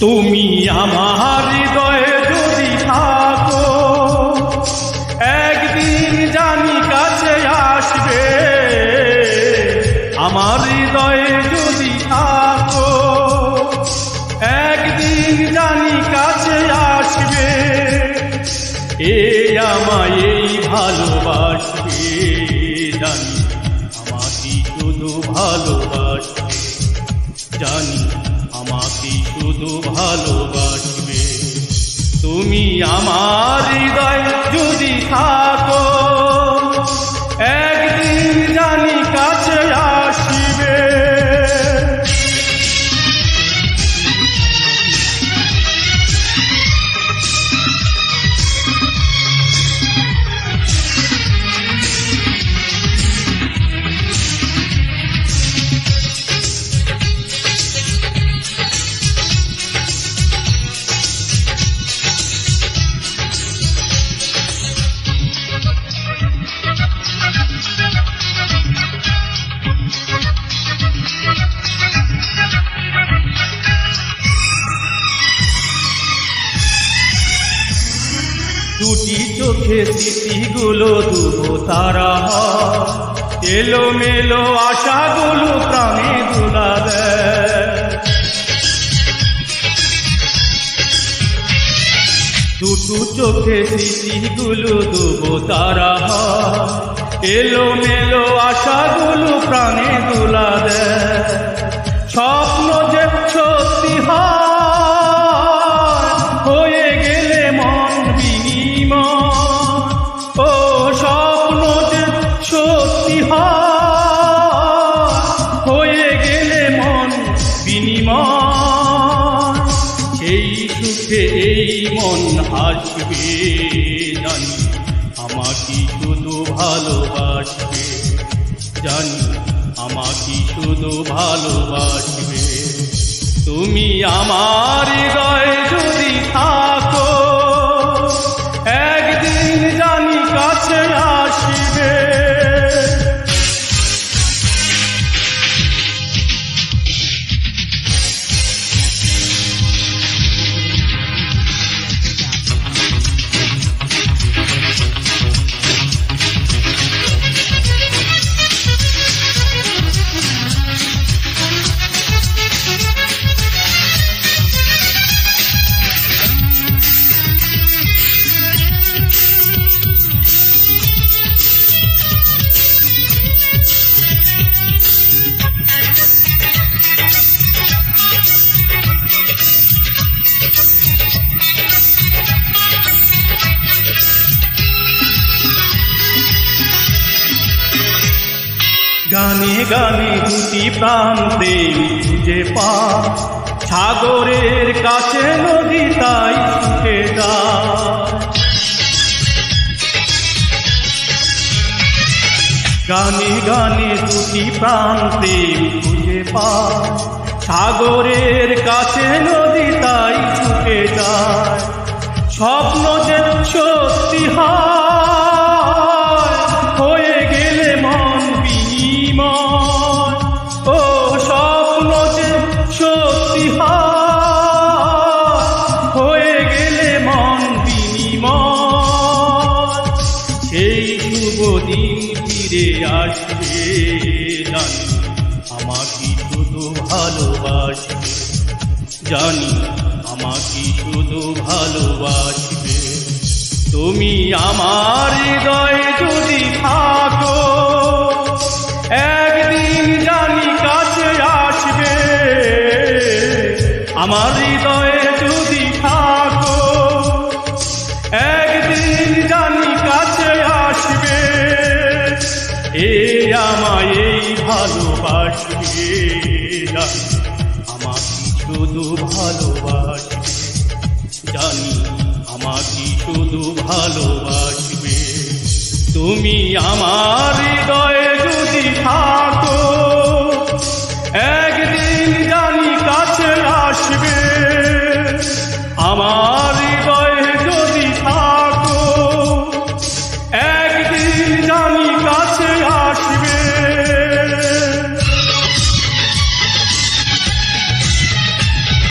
তুমি আমার হৃদয়ে যদি থাকো, একদিন জানি কাছে আসবে। আমার হৃদয়ে যদি থাকো, একদিন জানি কাছে আসবে। এ আমায় এই ভালোবাসবে তুমি আমার চোখে স্মৃতিগুলো দুবো তারা। এলো মেলো আশাগুলো প্রাণে দুলা দুটু চোখে স্মৃতিগুলো দুবো তারা। এলো মেলো আশাগুলো প্রাণে দুলা দেয়। স্বপ্ন জানি আমাকে শুধু ভালোবাসবে। তুমি আমার গানে গানে দুটি প্রান্তে খুঁজে পা। সাগরের কাছে নদী তাই গানে গানে দুটি প্রান্তে খুঁজে পা। সাগরের কাছে নদী তাই ছুটে যায়। স্বপ্ন যে ফিরে আসবে জানি, আমাকে শুধু ভালোবাসবে। জানি, আমাকে শুধু ভালোবাসবে। তুমি আমার হৃদয়ে যদি থাকো, একদিন জানি কাছে আসবে। আমার হৃদয়ে যদি থাকো, একদিন জানি কাছে আসবে। এ আমায় এই ভালোবাসবে আমাকে শুধু ভালোবাসবে জানি। আমাকে শুধু ভালোবাসবে। তুমি আমার হৃদয়ে যদি থাকো